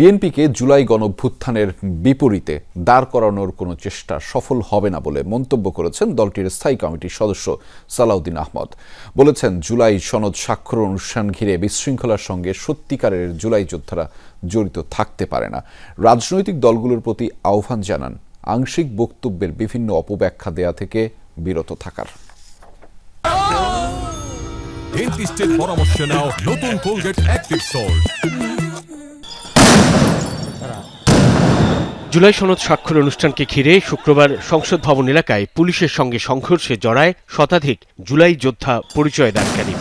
বিএনপিকে জুলাই গণভ্যুত্থানের বিপরীতে দাঁড় করানোর কোনো চেষ্টা সফল হবে না বলে মন্তব্য করেছেন দলটির স্থায়ী কমিটির সদস্য সালাউদ্দিন আহমদ। বলেছেন, জুলাই সনদ স্বাক্ষর অনুষ্ঠান ঘিরে বিশৃঙ্খলার সঙ্গে সত্যিকারের জুলাই যোদ্ধারা জড়িত থাকতে পারে না। রাজনৈতিক দলগুলোর প্রতি আহ্বান জানান, আংশিক বক্তব্যের বিভিন্ন অপব্যাখ্যা দেয়া থেকে বিরত থাকার। পরামর্শ নাও, নতুন কোলগেট অ্যাক্টিভ সল্ট জুলাই সনদ স্বাক্ষর অনুষ্ঠানকে ঘিরে শুক্রবার সংসদ ভবন এলাকায় পুলিশের সঙ্গে সংঘর্ষে জড়ায় শতাধিক জুলাই যোদ্ধা পরিচয় দানকারী।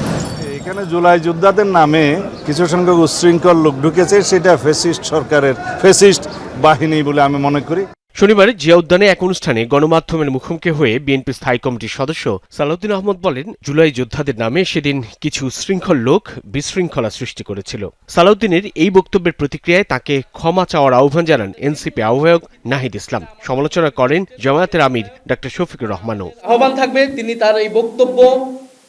এখানে জুলাই যোদ্ধাদের নামে কিছু সংখ্যক উচ্ছৃঙ্খল লোক ঢুকেছে, সেটা ফেসিস্ট সরকারের ফেসিস্ট বাহিনী বলে আমি মনে করি। শনিবার জিয়া উদ্যানে এক অনুষ্ঠানে গণমাধ্যমের মুখোমুখি হয়ে বিএনপি স্থায়ী কমিটির সদস্য সালাউদ্দিন আহমদ বলেন, জুলাই যোদ্ধাদের নামে সেদিন কিছু শৃঙ্খল লোক বিশৃঙ্খলা সৃষ্টি করেছিল। সালাউদ্দিনের এই বক্তব্যের প্রতিক্রিয়ায় তাকে ক্ষমা চাওয়ার আহ্বান জানান এনসিপি আহ্বায়ক নাহিদ ইসলাম। সমালোচনা করেন জামায়াতের আমির ডা শফিকুর রহমানও। আহ্বান থাকবে, তিনি তার এই বক্তব্য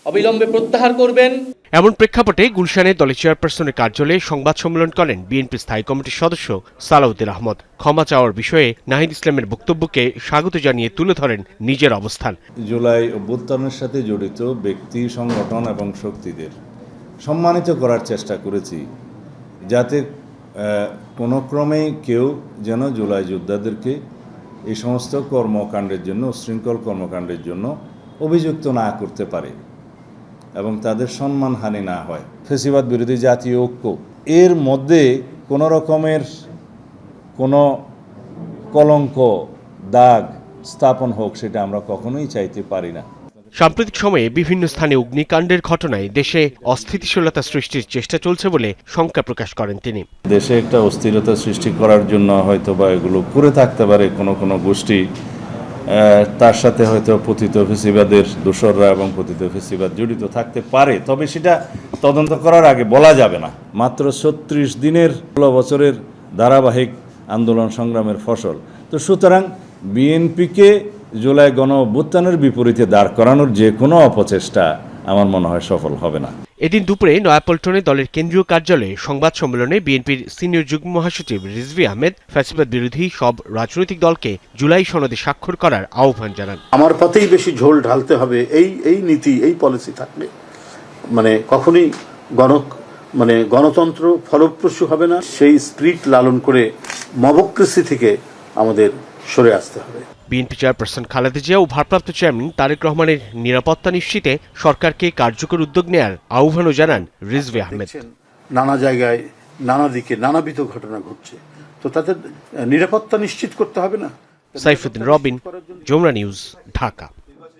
অবিলম্বে প্রত্যাহার করবেন। এমন প্রেক্ষাপটে গুলশানে দলের চেয়ারপারসনের কার্যালয়ে সংবাদ সম্মেলন করেন বিএনপি স্থায়ী কমিটির সদস্য সালাউদ্দিন আহমদ। ক্ষমা চাওয়ার বিষয়ে নাহিদ ইসলামের বক্তব্যকে স্বাগত জানিয়ে তুলে ধরেন নিজের অবস্থান। জুলাই অভ্যুত্থানের সাথে জড়িত ব্যক্তি, সংগঠন এবং শক্তিদের সম্মানিত করার চেষ্টা করেছি, যাতে কোনো ক্রমেই কেউ যেন জুলাই যোদ্ধাদেরকে এই সমস্ত কর্মকাণ্ডের জন্য, শৃঙ্খল কর্মকাণ্ডের জন্য অভিযুক্ত না করতে পারে। এবং তাদের সম্মানহানি না হয়। ফেসিবাদ বিরোধী জাতীয় ঐক্য। এর মধ্যে কোনো রকমের কোনো কলঙ্ক দাগ স্থাপন হোক সেটা আমরা কখনোই চাইতে পারি না। সাম্প্রতিক সময়ে বিভিন্ন স্থানে অগ্নিকাণ্ডের ঘটনায় দেশে অস্থিতিশীলতা সৃষ্টির চেষ্টা চলছে বলে শঙ্কা প্রকাশ করেন তিনি। দেশে একটা অস্থিরতা সৃষ্টি করার জন্য হয়তো বা এগুলো করে থাকতে পারে কোনো কোনো গোষ্ঠী। তার সাথে হয়তো পতিত ফেসিবাদের দোসররা এবং পতিত ফেসিবাদ জড়িত থাকতে পারে, তবে সেটা তদন্ত করার আগে বলা যাবে না। মাত্র ছত্রিশ দিনের, ষোলো বছরের ধারাবাহিক আন্দোলন সংগ্রামের ফসল। তো সুতরাং বিএনপিকে জুলাই গণ অভ্যুত্থানের বিপরীতে দাঁড় করানোর যে কোনো অপচেষ্টা আমার মনে হয় সফল হবে না। এদিন দুপুরে নয়াপল্টনে দলের কেন্দ্রীয় কার্যালয়ে সংবাদ সম্মেলনে বিএনপির সিনিয়র যুগ্ম মহাসচিব রিজভি আহমেদ ফ্যাসিবাদ বিরোধী সব রাজনৈতিক দলকে জুলাই সনদে স্বাক্ষর করার আহ্বান জানান। আমার পথেই বেশি ঝোল ঢালতে হবে, এই এই নীতি, এই পলিসি থাকলে। মানে কখনোই গণ মানে গণতন্ত্র ফলপ্রসূ হবে না। সেই স্প্রিট লালন করে মবক্রেসি থেকে আমাদের সরে আসতে হবে। বিএনপি চেয়ারপারসন খালেদা জিয়া ও ভারপ্রাপ্ত চেয়ারম্যান তারেক রহমানের নিরাপত্তা নিশ্চিতে সরকারকে কার্যকর উদ্যোগ নেয়ার আহ্বানও জানান রিজভি আহমেদ। নানা জায়গায় নানা দিকে নানাবিধ ঘটনা ঘটছে। তো তাদের নিরাপত্তা নিশ্চিত করতে হবে না? সাইফুদ্দিন রবিন যমুনা নিউজ ঢাকা।